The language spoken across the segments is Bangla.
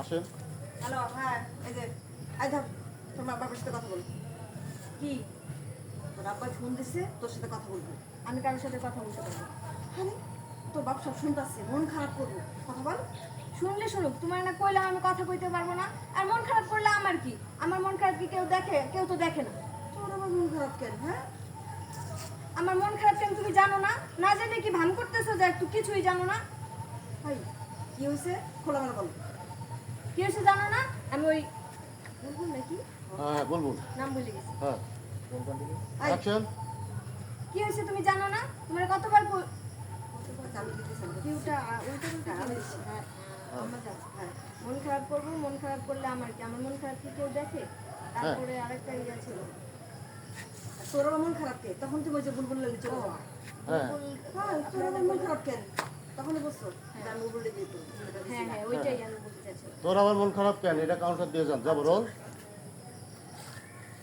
আসেন হ্যালো হ্যাঁ এই যে আই ধর তোর বাবার সাথে কথা বল। কি? তোর আব্বা ফোন দিছে তোর সাথে কথা বলব। আমি কারোর সাথে কথা বলতে পারব আরে তোর বাপ সব শুনতেছে মন খারাপ করব। কথা বল। শুনলে শুনুক তোমার না কইলাম আমি কথা কইতে পারব না। আর মন খারাপ করলে আমার কি? আমার মন খারাপ কি কেউ দেখে? কেউ তো দেখে না। তোর আবার মন খারাপ কেন হ্যাঁ? আমার মন খারাপ কেন তুমি জানো না? না জেনে কি ভান করতেছো যে একটু কিছুই জানো না? ভাই কি হয়েছে খোলা বল। কি হয়েছে জানো না? আমি ওই বলব নাকি? হ্যাঁ বলবুন নাম ভুলে গেছি। হ্যাঁ। অ্যাকশন কি হয়েছে তুমি জানো না? তোমার কতবার? হ্যাঁ। হ্যাঁ মন খারাপ করব মন খারাপ করলে আমার কি আমার মন খারাপ কি কেউ দেখে? তারপরে আরেকটা ইয়ে ছিল। তোর মন খারাপ কে? তখন তুমি ওই যে বুলবুল লাগে চলো হ্যাঁ। হ্যাঁ তোর মন খারাপ কেন? হ্যাঁ হ্যাঁ ওইটাই আমি বলতে চাচ্ছিলাম তোর আবার মন খারাপ কেন? এটা কাউন্টার দিয়ে যান। যাব রোল।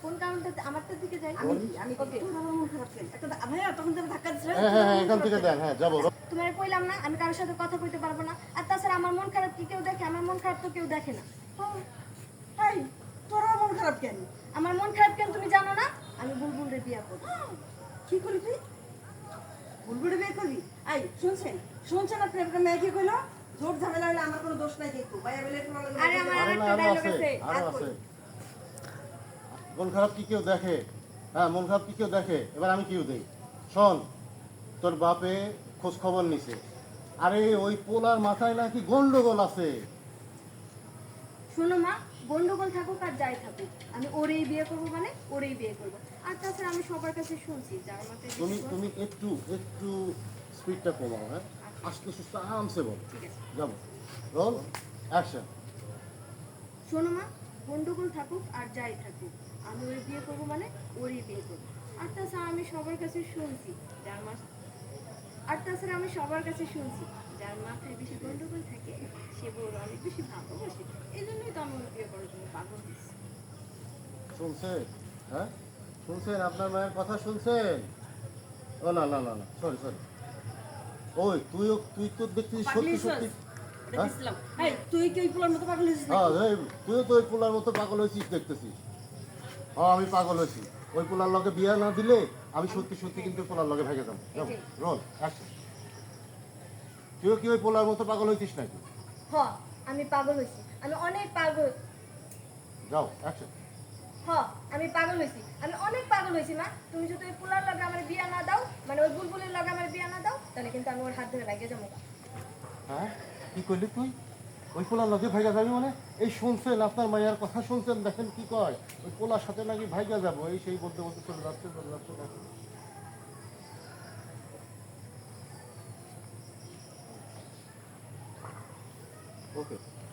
কোন কারণটা আমারটার দিকে যাই? আমি আমি কি তোর মন খারাপ কেন? একটা ধা- তখন তুমি ধাক্কা দিছিলে হ্যাঁ হ্যাঁ হ্যাঁ এখান থেকে দেন। হ্যাঁ যাব তোমার কইলাম না আমি কারোর সাথে কথা কইতে পারব না। আর তাছাড়া আমার মন খারাপ কি কেউ দেখে? আমার মন খারাপ তো কেউ দেখে না। হাই তোর মন খারাপ কেন? আমার মন খারাপ কেন তুমি জানো না? আমি বুলবুল রে বিয়া করব। কি করবি তুই? বুলবুলে বিয়ে করবি? আই শুনছেন? শুনছেন আপনি একটা মেয়ে কি কইলো? জোর ঝামেলা হলে আমার কোনো দোষ নাই কিন্তু। ভাইয়া বলে আরে আমার আরেকটা ডায়লগ আছে আছে। আর কই? মন খারাপ কি কেউ দেখে? হ্যাঁ মন খারাপ কি কেউ দেখে? এবার আমি কেউ দেই। শোন তোর বাপে খোঁজ খবর নিছে। আরে ওই পোলার মাথায় নাকি গন্ডগোল আছে। শোনো মা গন্ডগোল থাকুক আর যাই থাকুক আমি ওরেই বিয়ে করব মানে ওরেই বিয়ে করব। আর তাছাড়া আমি সবার কাছে শুনছি যার মতে তুমি তুমি একটু একটু স্পিডটা কমাও হ্যাঁ? আস্তে সুস্থ আরামসে বল। যাব। রোল অ্যাকশন শোনো মা গন্ডগোল থাকুক আর যাই থাকুক আমি ওই বিয়ে করব মানে ওরই বিয়ে করব। আর তাছাড়া আমি সবার কাছে শুনছি যার আর তাছাড়া আমি সবার কাছে শুনছি যার মাথায় বেশি গন্ডগোল থাকে সে বউর অনেক বেশি ভালোবাসে এই জন্যই তো আমি বিয়ে করার জন্য পাগল হয়েছি। শুনছেন? হ্যাঁ? শুনছেন? আপনার মায়ের কথা শুনছেন? ও না না না না সরি সরি ওই তুইও তুই তো দেখছিস সত্যি সত্যি। হ্যাঁ? তুই কি ওই পোলার মতো পাগল হয়েছিস হ্যাঁ তুইও তো ওই পোলার মতো পাগল হয়েছিস দেখতেছিস। হ্যাঁ আমি পাগল হয়েছি। ওই পোলার লগে বিয়া না দিলে আমি সত্যি সত্যি কিন্তু পোলার লগে ভেঙে যাব। রোল অ্যাকশন তুইও কি ওই পোলার মতো পাগল হয়েছিস নাকি? হ আমি পাগল হয়েছি আমি অনেক পাগল যাও অ্যাকশন হ আমি পাগল হয়েছি আমি অনেক পাগল হয়েছি মা। তুমি যদি ওই পোলার লগে আমার বিয়া না দাও মানে ওই বুলবুলের লগে আমার বিয়া না দাও তাহলে কিন্তু আমি ওর হাত ধরে লাগিয়ে যাব হ্যাঁ? কি করলি তুই? ওই পোলার লগে ভাইগা যাবি মানে? এই শুনছেন আপনার মায়ের কথা শুনছেন দেখেন কি কয়? ওই পোলার সাথে নাকি ভাইগা যাব? এই সেই বলতে বলতে চলে যাচ্ছে চলে যাচ্ছে। দেখেন। ওকে